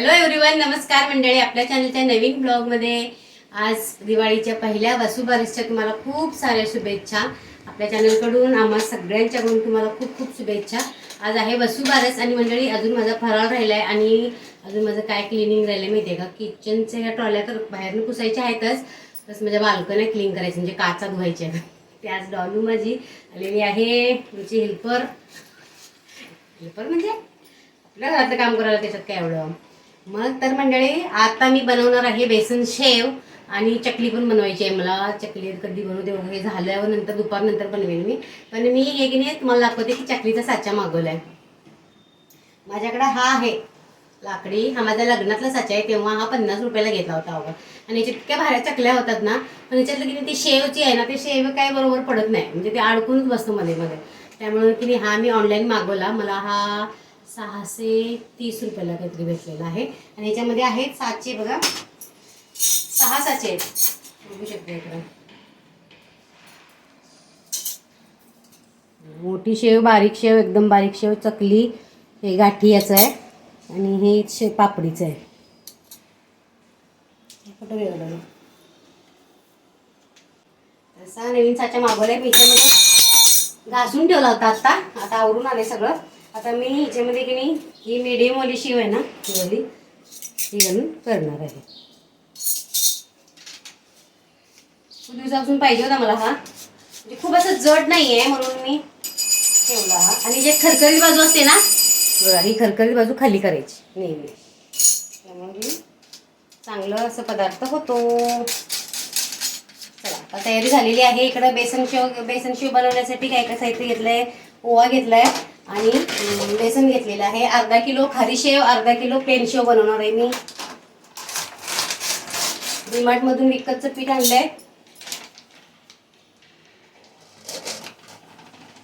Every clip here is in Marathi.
हॅलो एव्हरीवन नमस्कार मंडळी. आपल्या चॅनलच्या नवीन ब्लॉगमध्ये आज दिवाळीच्या पहिल्या वसुबारसच्या तुम्हाला खूप साऱ्या शुभेच्छा. आपल्या चॅनलकडून आम्हा सगळ्यांच्याकडून तुम्हाला खूप खूप शुभेच्छा. आज आहे वसुबारस आणि मंडळी अजून माझा फराळ राहिला आहे आणि अजून माझं काय क्लिनिंग राहिलं आहे माहिती आहे का? किचनच्या ह्या ट्रॉल्या तर बाहेरून पुसायच्या आहेतच तसं माझ्या बाल्कन्या क्लीन करायचं म्हणजे काचा धुवायच्या ते आज डॉलू माझी आलेली आहे तुमची हेल्पर हेल्पर म्हणजे? आपल्या घरातलं काम करायला त्याच्यात काय एवढं? मग तर मंडळी आता मी बनवणार आहे बेसन शेव आणि चकली पण बनवायची आहे. मला चकली कधी बनवते वगैरे झाल्यावर नंतर दुपारनंतर बनवेल मी. पण मी हे की नाही तुम्हाला दाखवते की चकलीचा साचा मागवलाय. माझ्याकडे हा आहे लाकडी. हा माझ्या लग्नातला साचा आहे तेव्हा हा पन्नास रुपयाला घेतला होता अगं. आणि याच्यात इतक्या भाऱ्या चकल्या होतात ना पण याच्यातलं की नाही ती शेवची आहे ना ते शेव काय बरोबर पडत नाही. म्हणजे ते अडकूनच बसतो मध्ये मध्ये. त्यामुळे की हा मी ऑनलाईन मागवला. मला हा सहाशे तीस रुपयाला काहीतरी भेटलेला आहे. आणि याच्यामध्ये आहेत सातशे बघा. सहा साचे आहेत. बघू शकते इकडं. मोठी शेव बारीक शेव एकदम बारीक शेव चकली हे गाठी याचं आहे. आणि हे शे पापडीचं आहे. हे वेगळं नवीन साचा मागवलाय. मी घासून ठेवला होता आत्ता आता आवरून आले सगळं. आता मी ह्याच्यामध्ये की नाही ही मिडियम ओली शिव आहे ना ही ओली ही घालून करणार आहे. खूप दिवसापासून पाहिजे होता मला हा. म्हणजे खूप असं जड नाही आहे म्हणून मी ठेवला हा. आणि जे खरखरी बाजू असते ना बघा ही खरखरी बाजू खाली करायची नेहमी. त्यामुळे चांगलं असं पदार्थ होतो. चला आता तयारी झालेली आहे. इकडं बेसन शेव बेसन शेव बनवण्यासाठी काय काय साहित्य आहे ओवा घेतला आहे आणि बेसन घेतलेलं आहे. अर्धा किलो खारी शेव अर्धा किलो प्लेन शेव बनवणार आहे मी. डीमार्ट मधून विकतचं पीठ आणलंय.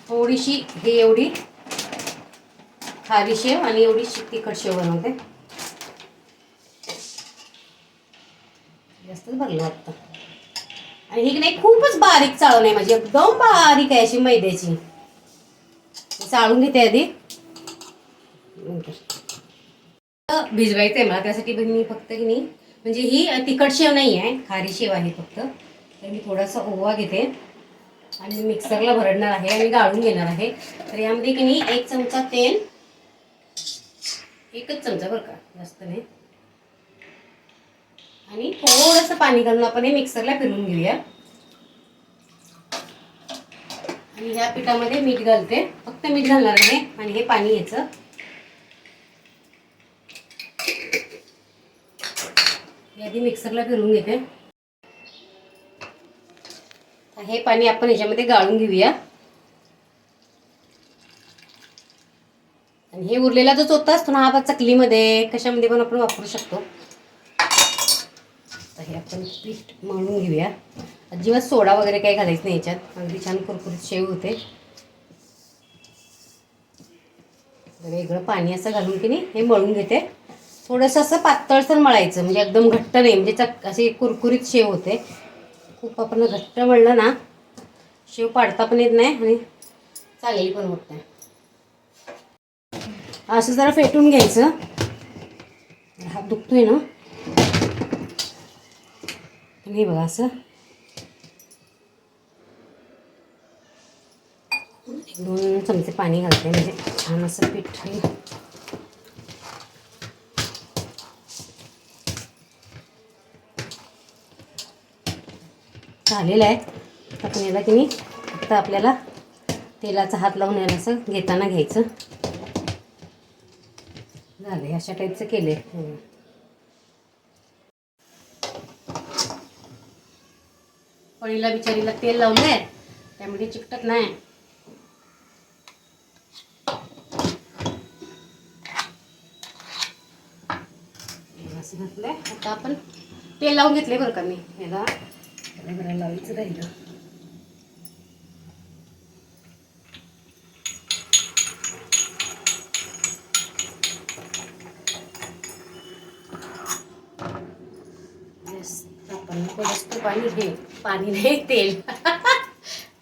थोडीशी हे एवढी खारी शेव आणि एवढी तिखट शेव बनवते. जास्तच भरलं वाटतं. आणि ही नाही खूपच बारीक चाळून आहे माझी. एकदम बारीक आहे अशी मैद्याची. चाळून घेते आधी. नंतर. भिजवायचं आहे मला त्यासाठी पण मी फक्त की नाही म्हणजे ही तिखट शेव नाही आहे खारी शेव आहे फक्त. तर मी थोडासा ओवा घेते. आणि मिक्सरला भरडणार आहे आणि गाळून घेणार आहे. तर यामध्ये की नाही एक चमचा तेल एकच चमचा बरं का जास्त नाही. आणि थोडंसं पाणी घालून आपण हे मिक्सरला फिरवून घेऊया. आणि ह्या पिठामध्ये मीठ घालते. फक्त मीठ घालणार आहे आणि हे पाणी याचं यादी मिक्सरला फिरून घेते. हे पाणी आपण ह्याच्यामध्ये गाळून घेऊया. आणि हे उरलेला जो चोथा असतो ना हा चकलीमध्ये कशामध्ये पण आपण वापरू शकतो. तर हे आपण पीठ मळून घेऊया. अजिबात सोडा वगैरे काही घालायचं नाही याच्यात. अगदी छान कुरकुरीत शेव होते. वेगळं पाणी असं घालून की नाही हे मळून घेते. थोडंसं असं पातळसर मळायचं म्हणजे एकदम घट्ट नाही म्हणजे चक असे कुरकुरीत शेव होते. खूप आपण घट्ट मळलं ना शेव पाडता पण येत नाही आणि चालेल पण होत नाही. असं जरा फेटून घ्यायचं. हात दुखतोय ना. आणि हे बघा असं. दोन चमचे पाणी घालते म्हणजे छान असं पीठ आणि झालेलं आहे. आपण याला की नाही फक्त आपल्याला तेलाचा हात लावून याला असं घेताना घ्यायचं. झालं अशा टाईपचं केलं आहे पळीला बिचारीला तेल लावलंय त्यामुळे चिकटत नाही. असं घातलंय. आता आपण तेल लावून घेतले बरं का मी. याला त्याला लावायचं राहिलं. आपण थोडंसं पाणी घे. पाणी नाही तेल.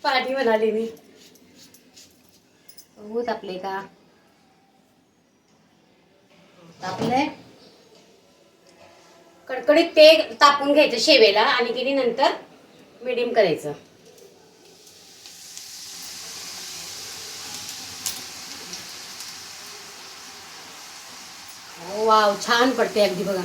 पाणी म्हणाले मी. बघू तापले का. तापले कडकडीत ते तापून घ्यायचं शेवेला आणि की नंतर मिडियम करायचं. हो, वाव छान पडते अगदी बघा.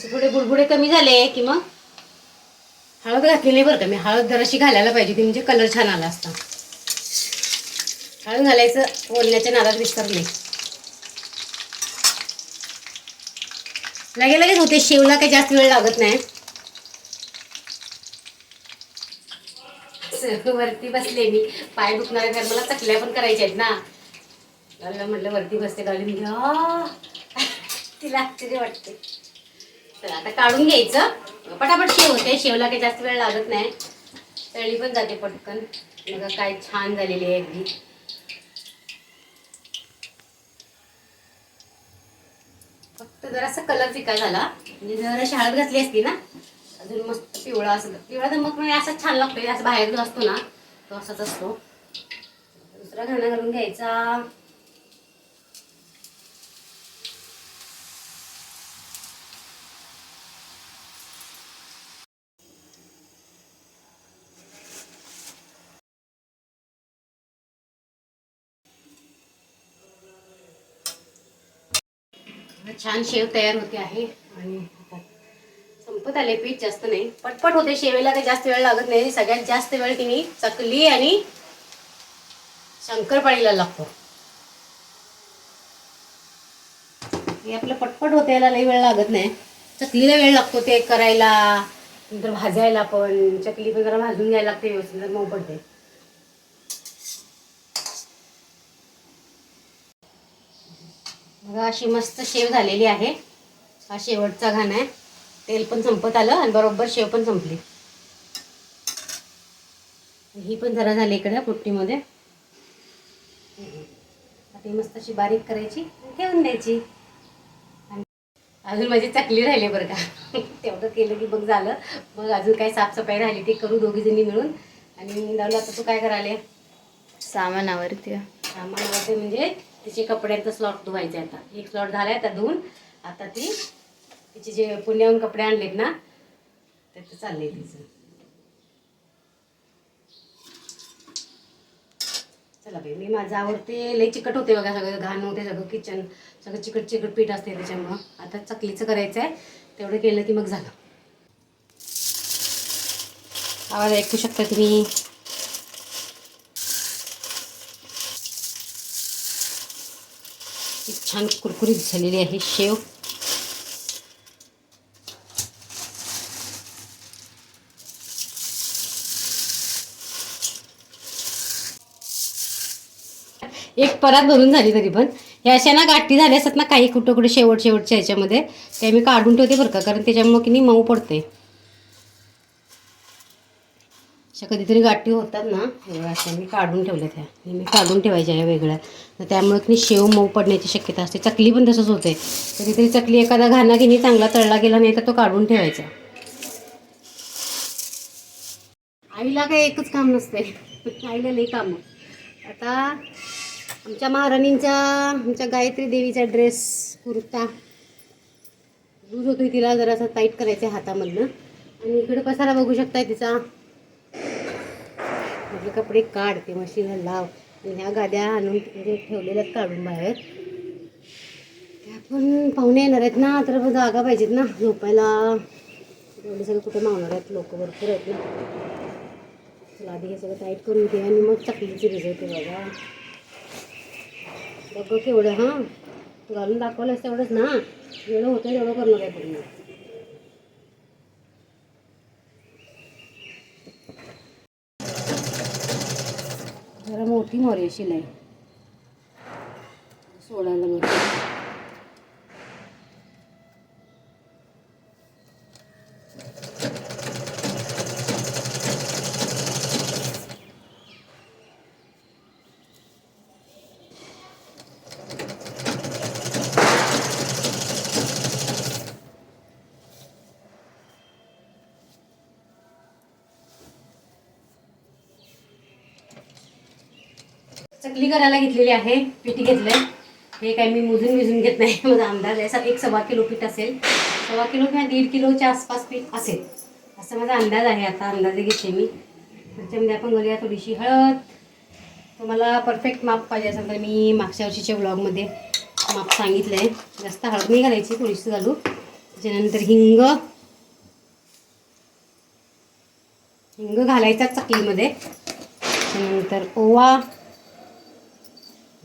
असे थोडे बुडबुडे कमी झाले की मग हळद घातली नाही बरं का. मी हळद जराशी घालायला पाहिजे ती म्हणजे कलर छान आला असता. हळद घालायचं बोलण्याच्या नादात विसरले. लगे लगेच होते शेवला काही जास्त वेळ लागत नाही. वरती बसले मी. पाय दुखणारे तर मला चकल्या पण करायच्या आहेत ना. म्हटलं वरती बसते गाडी म्हणजे तिला आश्चर्य वाटते. तर आता काढून घ्यायचं. पटापट शेव होते. शेवला काही जास्त वेळ लागत नाही. तळी पण जाते पटकन. बघा काय छान झालेली आहे अगदी. फक्त जरासा कलर फिका झाला. म्हणजे जरा हळद घातली असती ना अजून मस्त पिवळा असं पिवळा तर मग म्हणजे असाच छान लागतो असं बाहेर जो असतो ना तो असाच असतो. दुसरा घाणा घालून घ्यायचा. छान शेव तयार होते आहे. आणि संपत आले पीठ जास्त नाही. पटपट होते शेवेला काही जास्त वेळ लागत नाही. सगळ्यात जास्त वेळ तिने चकली आणि शंकरपाळीला लागतो. हे आपलं पटपट होते याला लई वेळ लागत नाही. चकलीला वेळ लागतो ते करायला. नंतर भाजायला पण. चकली पण जरा भाजून घ्यायला लागते व्यवस्थित मऊ पडते. बघा अशी मस्त शेव झालेली आहे. हा शेवटचा घाण आहे. तेल पण संपत आलं आणि बरोबर शेव पण संपली. ही पण जरा झाली इकडे पुट्टीमध्ये. आता मस्त अशी बारीक करायची ठेवून द्यायची. आणि अजून माझी चकली राहिली बरं का. तेवढं केलं की बघ झालं. मग अजून काय साफसफाई राहिली ती करू दोघी जणी मिळून. आणि लावलं आता तू काय करायला? सामानावरती. सामान वगैरे म्हणजे तिचे कपड्यांचा स्लॉट धुवायचे आता. एक स्लॉट झाला आता धुवून. आता ती तिचे जे पुण्याहून कपडे आणलेत ना त्याचं चालले तिचं. चला बाई मी माझं आवडते लई चिकट होते बघा सगळं घाण होते सगळं किचन सगळं चिकट चिकट पीठ असते त्याच्यामुळं. आता चकलीचं करायचं आहे तेवढं केलं की मग झालं. आवाज ऐकू शकता तुम्ही? छान कुरकुरीत झालेली आहे शेव. एक परात भरून झाली तरी पण. ह्या अशा ना गाठी झाल्या असतात ना काही कुठं कुठे शेवट शेवटच्या ह्याच्यामध्ये. ते मी काढून ठेवते बरं का कारण त्याच्यामुळे की नाही मऊ पडते अशा कधीतरी गाठी होतात ना हे अशा मी काढून ठेवल्या त्या नेहमी मी काढून ठेवायच्या या वेगळ्या. तर त्यामुळे की शेव मऊ पडण्याची शक्यता असते. चकली पण तसंच होते. कधीतरी चकली एखादा घाणा की नाही चांगला तळला गेला नाही तर तो काढून ठेवायचा. आईला काय एकच काम नसते आईला लई काम. आता आमच्या महाराणींचा आमच्या गायत्री देवीचा ड्रेस कुर्ता लूज होतोय तिला जरासा टाईट करायचं आहे हातामधनं. आणि इकडे पसारा बघू शकताय तिचा. म्हटलं कपडे काढ ते मशीनला लाव. ह्या गाद्या आणून म्हणजे ठेवलेल्या काढून बाहेर. त्या पण पाहुणे येणार आहेत ना तर जागा पाहिजेत ना झोपायला. एवढे सगळे कुठे मावणार आहेत लोक भरपूर आहेत. ना चला आधी हे सगळं टाईट करून घे आणि मग चकलीची भिजवते बघा. बघ केवढं हां? घालून दाखवलंस तेवढंच ना? जेवढं होतं तेवढं करणार आहे पूर्ण जरा मोठी मोरी शिलाई सोडायला बघ. चकली करायला घेतलेली आहे पीठ घेतलंय. हे काय मी मोजून विजून घेत नाही माझा अंदाज आहे. असा एक सव्वा किलो पीठ असेल. सव्वा किलो किंवा दीड किलोच्या आसपास पीठ असेल. असा माझा अंदाज आहे. आता अंदाजे घेते मी. त्याच्यामध्ये आपण घालूया थोडीशी हळद. तुम्हाला परफेक्ट माप पाहिजे असेल तर मी मागच्या वर्षीच्या ब्लॉगमध्ये माप सांगितलं आहे जास्त हळद नाही घालायची थोडीशी घालू. त्याच्यानंतर हिंग. हिंग घालायचा चकलीमध्ये. त्यानंतर ओवा.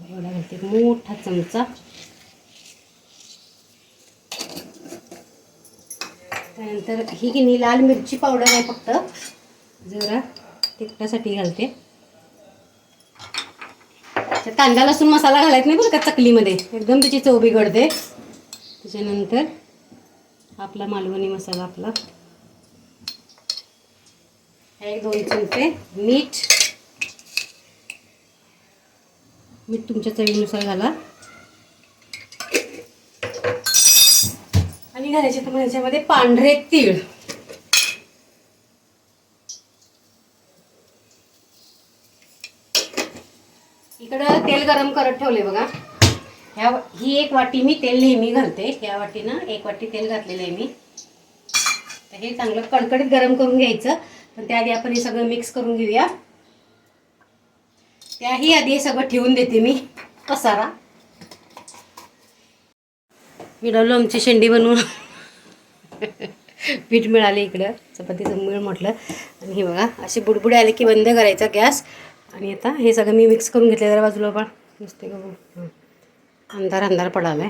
एवढा घालते. मोठा चमचा. त्यानंतर ही की नाही लाल मिरची पावडर आहे फक्त. जरा तिखटासाठी घालते. कांदा लसूण मसाला घालायचा नाही बरं का चकलीमध्ये. एकदम त्याची चव बिघडते. त्याच्यानंतर आपला मालवणी मसाला आपला. एक दोन चमचे मीठ. मीठ तुमच्या चवीनुसार घाला. आणि घालायचे तुम्हाला ह्याच्यामध्ये पांढरे तीळ. इकडं तेल गरम करत ठेवले बघा. ह्या ही एक वाटी मी तेल नेहमी घालते. ह्या वाटीनं एक वाटी तेल घातलेलं आहे मी. तर हे चांगलं कडकडीत गरम करून घ्यायचं. पण त्याआधी आपण हे सगळं मिक्स करून घेऊया. त्याही आधी हे सगळं ठेवून देते मी. पसारा मिळवलं आमची शेंडी बनवून. पीठ मिळाले इकडं. चपातीचं मिळ म्हटलं. आणि हे बघा असे बुडबुडे आले की बंद करायचा गॅस. आणि आता हे सगळं मी मिक्स करून घेतलं जरा बाजूला पण. नुसते का अंधार अंधार पडाला आहे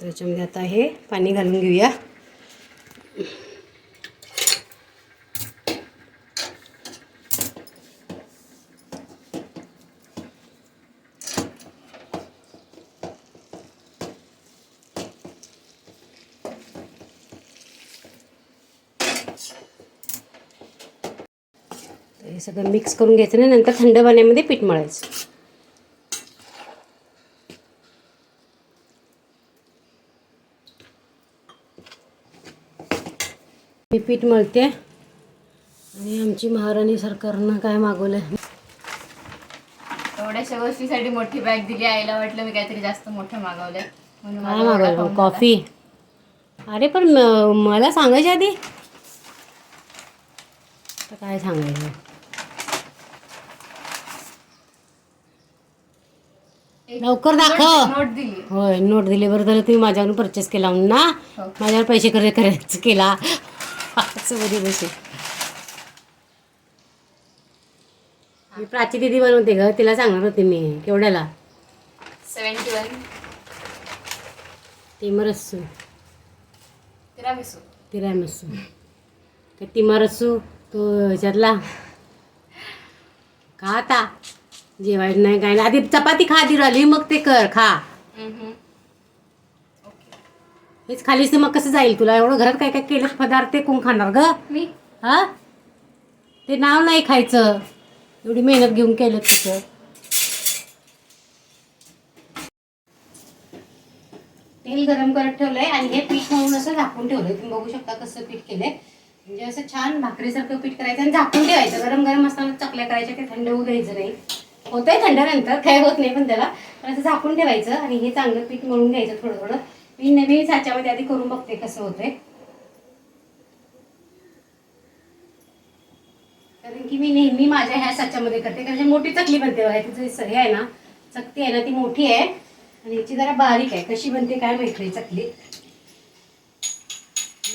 त्याच्यामध्ये आता हे पाणी घालून घेऊया. सगळं मिक्स करून घ्यायचं आणि नंतर थंड पाण्यामध्ये पीठ मळायचं. मी पीठ मळते. आणि आमची महाराणी सरकारनं काय मागवलं एवढ्याशा गोष्टीसाठी मोठी बॅग दिली. आईला वाटलं मी काहीतरी जास्त मोठं मागवलंय. म्हणून काय मागवलं? कॉफी अरे पण मला सांगायच्या आधी? तर काय सांगायचं? लवकर. दाखव. नोट दिली. होय नोट दिली. बरं झालं तुम्ही माझ्याकडून परचेस केला म्हणून ना हो. माझ्यावर पैसे करे करायचं केला. असं बरी बसे मी प्राची दिदी बनवते ग तिला सांगणार होते मी केवढ्याला? Seventy one. तिमरस्सू तिरामिसू. तिरामस्सू का तिमरस्सू तो ह्याच्यातला. खा आता? जेवायचं नाही काय नाही. आधी चपाती खा आधी राहिली मग ते कर खा. हेच खालीच तर मग कसं जाईल तुला? एवढं घरात काय काय केलं पदार्थ ते कोण खाणार ग? मी? हा? ते नाव नाही खायचं. एवढी मेहनत घेऊन केलं तिचं. तेल गरम करत ठेवलंय आणि हे पीठ म्हणून असं झाकून ठेवलंय. तुम्ही बघू शकता कसं पीठ केलंय. म्हणजे असं छान भाकरीसारखं पीठ करायचं आणि झाकून ठेवायचं. गरम गरम असताना चकल्या करायच्या ते थंड होऊ द्यायचं नाही. होतंय थंडानंतर काय होत नाही पण त्याला. पण असं झाकून ठेवायचं आणि हे चांगलं पीठ मळून घ्यायचं थोडं थोडं. मी नवीन साच्यामध्ये आधी करून बघते कसं होतंय. कारण की मी नेहमी माझ्या ह्या साच्यामध्ये करते. कारण मोठी चकली बनते बघा तिचं आहे ना चकती आहे ना ती मोठी आहे. आणि याची जरा बारीक आहे. कशी बनते काय माहिती नाही चकली.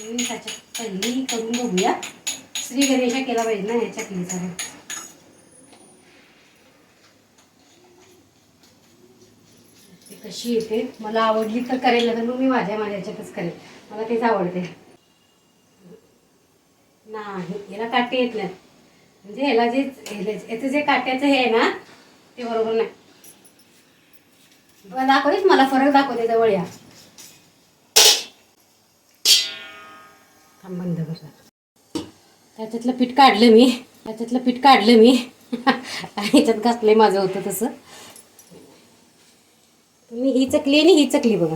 मी साच्यात पहिली करून बघूया. श्री गणेशा केला पाहिजे ना या चकलीचा. ती कशी येते? मला आवडली तर करेल तर मग मी माझ्या माझ्या ह्याच्यातच करेल. मला तेच आवडते. नाही याला काटे येत नाही म्हणजे ह्याला जे याचं जे काट्याचं हे आहे ना ते बरोबर नाही. दाखवतेच मला फरक दाखवते जवळ या. थांब बंद कर त्याच्यातलं पीठ काढलं मी. त्याच्यातलं पीठ काढलं मी. आणि ह्याच्यात घातलं माझं होतं तसं. तुम्ही ही चकली आणि ही चकली बघा.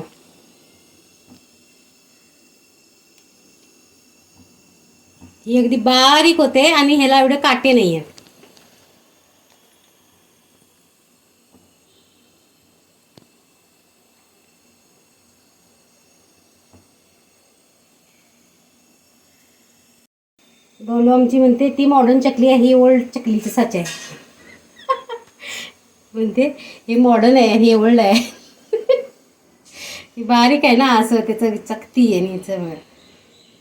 ही अगदी बारीक होते आणि ह्याला एवढे काटे नाही आहेत डोलो आमची म्हणते ती मॉडर्न चकली आहे ही ओल्ड चकलीची साच आहे. म्हणते हे मॉडर्न आहे आणि हे ओल्ड आहे. ती बारीक आहे ना असं त्याचं चकती आहे आणि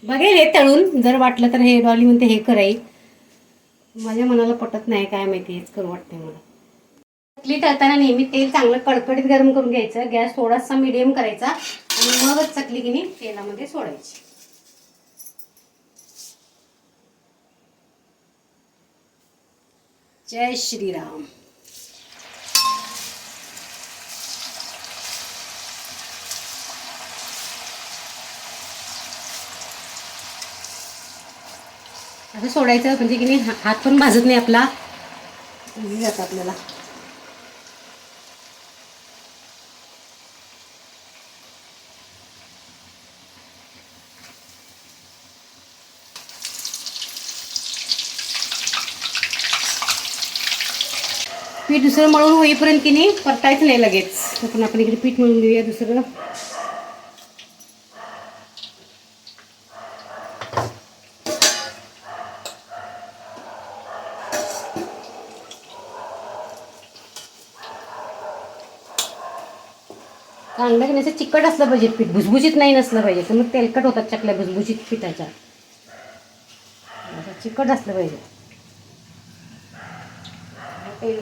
बघेल हे तळून जर वाटलं तर हे डॉली म्हणते हे कराई माझ्या मनाला पटत नाही काय माहिती हेच करू वाटते मला. चकली तळताना नेहमी तेल चांगलं कडकडीत गरम करून घ्यायचं गॅस थोडासा मिडियम करायचा आणि मगच चकली की नाही तेलामध्ये सोडायची. जय श्रीराम. असं सोडायचं म्हणजे की नाही हात पण भाजत नाही आपला. जातं आपल्याला. पीठ दुसरं मळून होईपर्यंत की नाही परतायचं नाही लगेच. पण आपण इकडे पीठ मळून घेऊया दुसरं. चांगलं की नाही असं चिकट असलं पाहिजे पीठ. भुसभुशीत नाही नसलं पाहिजे. तर मग तेलकट होतात चकल्या भुसभुशीत पिठाच्या. असं चिकट असलं पाहिजे. तेल.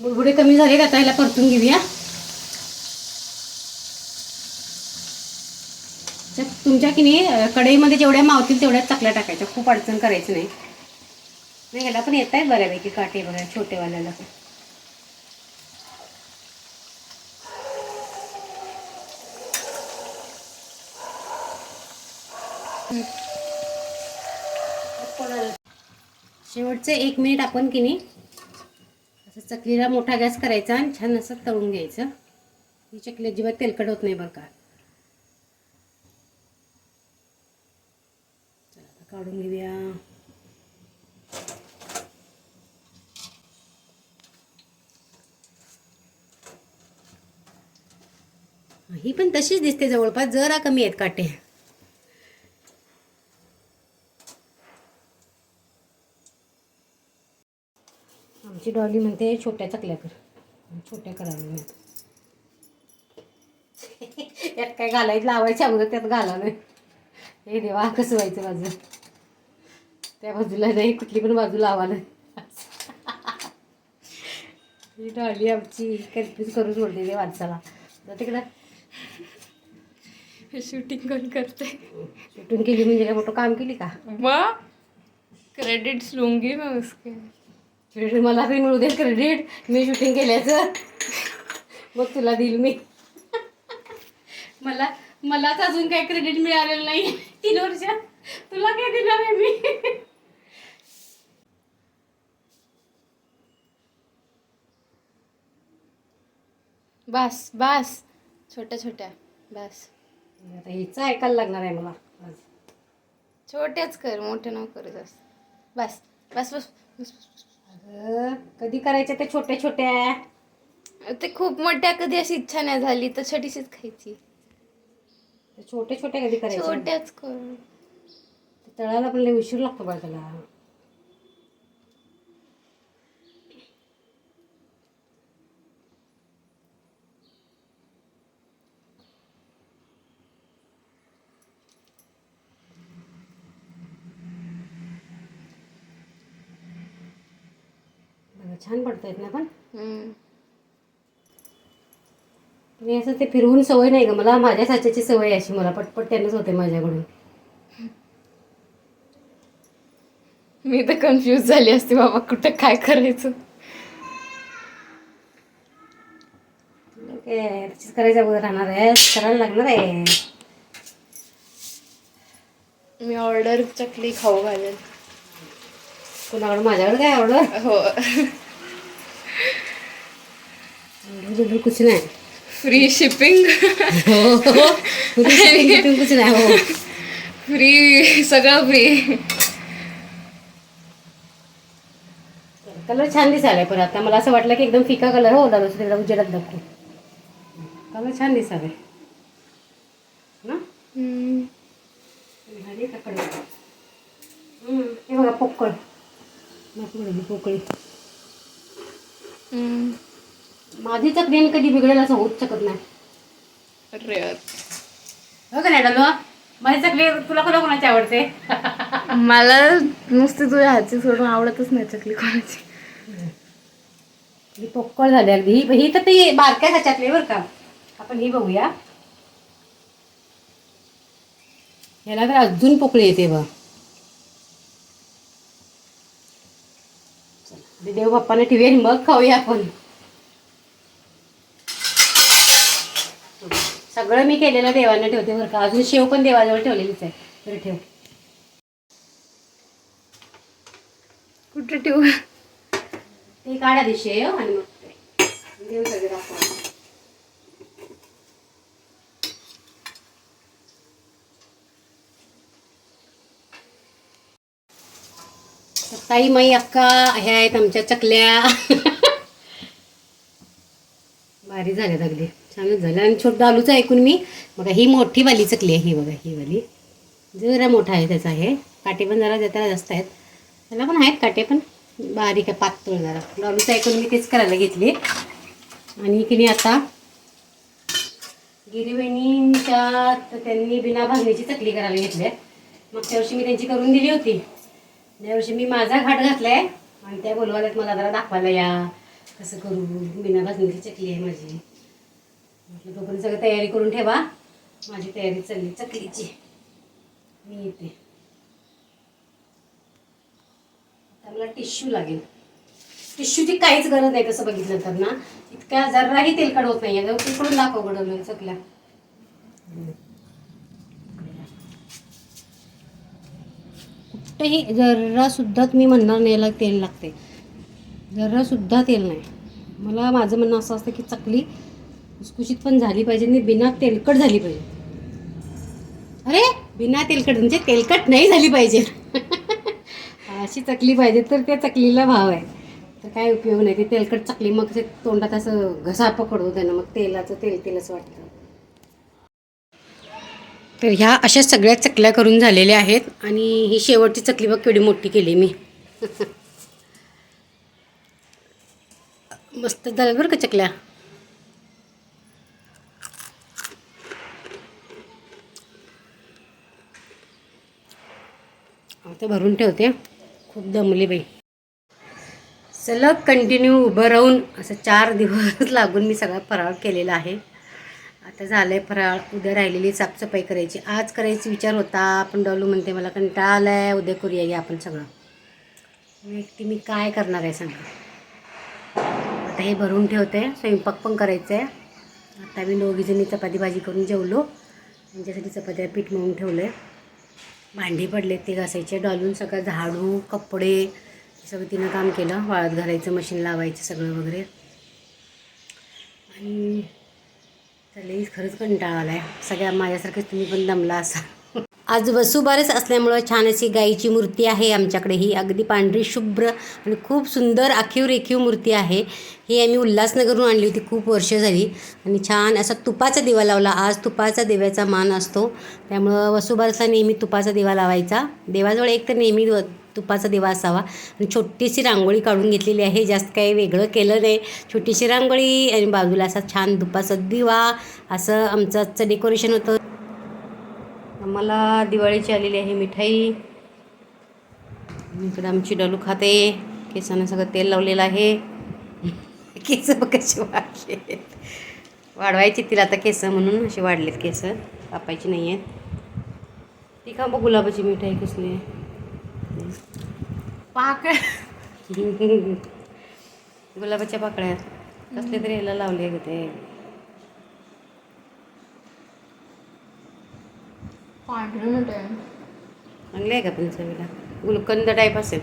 बुडबुडे कमी झाले का आता ह्याला परतून घेऊया? तर तुमच्या की नाही कढईमध्ये जेवढ्या मावतील तेवढ्या चकल्या टाकायच्या. खूप अडचण करायची नाही. नाही ह्याला पण येत आहेत बऱ्यापैकी काटे बघा छोटेवाल्याला पण. शेवटचे एक मिनिट आपण की नाही असं चकलीला मोठा गॅस करायचा आणि छान असं तळून घ्यायचं. ही चकली अजिबात तेलकट होत नाही बरं का. काढून घेऊया. ही पण तशीच दिसते जवळपास जरा कमी आहेत काटे आमची डॉली म्हणते छोट्या चकल्या कर. छोट्या कराव्या मी यात काय घालायचं? लावायच्या अगोदर त्यात घाला नाही. हे देवा कसं व्हायचं बाजू त्या बाजूला नाही कुठली पण बाजू लावा नाही ही डॉली आमची कन्फ्यूज करून सोडते ते माणसाला. तर तिकडं. शूटिंग कोण करते शूटिंग केली म्हणजे काय मोठं काम केली का? मग? क्रेडिट्स लूंगी मैं उसके. मला बी मिळू दे क्रेडिट मी शूटिंग केल्याचं. मग तुला देईल मी. मला मलाच अजून काही क्रेडिट मिळालेलं नाही. तीन वर्ष. तुला काय देणार आहे मी? बस बस. छोट्या छोट्या. बस. आता हिचं ऐकायला लागणार आहे मला. आज छोट्याच कर मोठे नको करू जास्त. बस बस बस बस बस. अगं, कधी करायच्या त्या छोट्या छोट्या? ते खूप मोठ्या कधी अशी इच्छा नाही झाली तर छोटीशीच खायची. त्या छोट्या छोट्या कधी करायच्या? छोट्याच कर तळाला पण लय उशीर लागतो बा छान पडतायत ना पण. मी असं ते फिरवून सवय नाही ग. मला माझ्या साच्याची सवय अशी. मला पटपट त्यानंच होते माझ्याकडून. मी तर कन्फ्यूज झाली असते बाबा कुठं काय करायचं? करायच्या अगोदर राहणार आहे करायला लागणार आहे. मी ऑर्डर चकली खाऊ घालेल कोणाकडं? माझ्याकडे काय आवडं हो. बिलकुल कुछ नाही. फ्री शिपिंग हो हो कुछ नाही हो. फ्री सगळं फ्री कलर छान दिसायला पण आता मला असं वाटलं की एकदम फिका कलर हो दादा तिकडे उजेडात दाखवू कलर छान दिसावे ना? का कडक? पोकळ. पोकळी. माझी चकली कधी बिघडेल असं होऊच शकत नाही. अरे यार. हो का नाही डलो माझी चकली तुला कोणा कोणाची आवडते? मला नुसती तुझ्या हातची सोडून आवडतच नाही चकली कोणाची. ही पोकळ झाली अगदी. ही ही तर ती बारक्या ह्याच्यातली बरं का. आपण ही बघूया. ह्याला तर अजून पोकळी येते बघ. देव बाप्पाने ठेवूया आणि मग खाऊया आपण. सगळं मी केलेलं देवांना ठेवते बरं का? अजून शेव पण देवाजवळ ठेवलेलीच आहे. तर ठेव. कुठे ठेवू? ते काढा आधी शेव आणि मग देव सगळे दाखवा ताई माई अक्का ह्या आहेत आमच्या चकल्या. भारी झाल्यात अगदी. चांगलं झालं. आणि छोटं आलूचं ऐकून मी बघा ही मोठी वाली चकली आहे ही बघा ही वाली. जरा मोठा आहे त्याचा आहे काटे पण जरा त्याला जास्त आहेत. त्याला पण आहेत काटे पण बारीक आहे पातळ जरा. आलूचं ऐकून मी तेच करायला घेतले. आणि की नाही आता गिरीवहिनींच्या त्यांनी बिना भाजणीची चकली करायला घेतली मागच्या वर्षी मी त्यांची करून दिली होती. या वर्षी मी माझा घाट घातला आहे आणि त्या बोलवाल्यात मला जरा दाखवायला या. कसं करू? बिना भाजणीची चकली आहे माझी. म्हटलं तोपर्यंत सगळं तयारी करून ठेवा. माझी तयारी चालली चकलीची. मी येते. आता मला टिश्यू लागेल. टिश्यूची काहीच गरज नाही तसं बघितलं तर ना. इतक्या जराही तेलकड होत नाही. आहे तिकडून दाखव घडवलं चकल्या. कुठेही जरासुद्धा मी म्हणणार नाही याला तेल लागते. जरा सुद्धा तेल नाही. मला माझं म्हणणं असं असतं की चकली खुसखुशीत पण झाली पाहिजे आणि बिना तेलकट झाली पाहिजे. अरे बिना तेलकट म्हणजे तेलकट नाही झाली पाहिजे. अशी चकली पाहिजे तर त्या चकलीला भाव आहे. तर काय उपयोग नाही ते तेलकट चकली मग ते तोंडात असं घसा पकडतो त्यानं मग तेलाचं तेल तेल असं वाटतं. तर ह्या अशा सगळ्या चकल्या करून झालेल्या आहेत आणि ही शेवटची चकली बघ केवढी मोठी केली मी. मस्त झालं बरं का चकल्या? आता भरून ठेवते. खूप दमली बाई. सलग कंटिन्यू उभं राहून असं चार दिवस लागून मी सगळा फराळ केलेला आहे. आता झालं आहे फराळ. उद्या राहिलेली साफसफाई करायची. आज करायचा विचार होता. पण डॉलू म्हणते मला कंटाळा आला आहे उद्या करूया घ्या आपण सगळं. मग एकटी मी काय करणार आहे सांगा. आता हे भरून ठेवते. स्वयंपाक पण करायचं आहे आता मी दोघीजणी चपाती भाजी करून जेवलो. त्यांच्यासाठी चपात्या पीठ मळून ठेवलं आहे भांडी पडले ते घासायचे. डॉलून सगळं झाडू कपडे सगळं तिनं काम केलं. वाळत घालायचं मशीन लावायचं सगळं वगैरे. आणि चालेल खरंच कंटाळा आला आहे सगळ्या माझ्यासारखंच तुम्ही पण दमला असा आज वसुबारस असल्यामुळं छान अशी गाईची मूर्ती आहे आमच्याकडे. ही अगदी पांढरी शुभ्र आणि खूप सुंदर आखीव रेखीव मूर्ती आहे. ही आम्ही उल्हासनगरहून आणली होती खूप वर्ष झाली आणि छान असा तुपाचा दिवा लावला. आज तुपाचा दिव्याचा मान असतो. त्यामुळं वसुबारसला नेहमी तुपाचा दिवा लावायचा. देवाजवळ एक तर नेहमी तुपाचा दिवा असावा. आणि छोटीशी रांगोळी काढून घेतलेली आहे. जास्त काही वेगळं केलं नाही. छोटीशी रांगोळी आणि बाजूला असा छान तुपाचा दिवा. असं आमचं आजचं डेकोरेशन होतं. आम्हाला दिवाळीची आलेली आहे मिठाई. इकडं आमची डलू खाते. केसानं सगळं तेल लावलेलं आहे. केस कसे वाढले वाढवायची तिला आता केस म्हणून. असे वाढलेत केस. कापायची नाही आहेत. ती का बघ गुलाबाची मिठाई कसली आहे. पाक गुलाबाच्या पाकळ्या. कसले तरी ह्याला लावले ग ते पांढरं चांगले आहे का पण चवीला? गुलकंद टाईप असेल.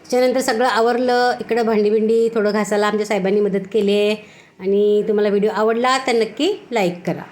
त्याच्यानंतर सगळं आवरलं इकडं भांडी बिंडी थोडं घासायला आमच्या साहेबांनी मदत केली आहे. आणि तुम्हाला व्हिडिओ आवडला तर नक्की लाईक करा.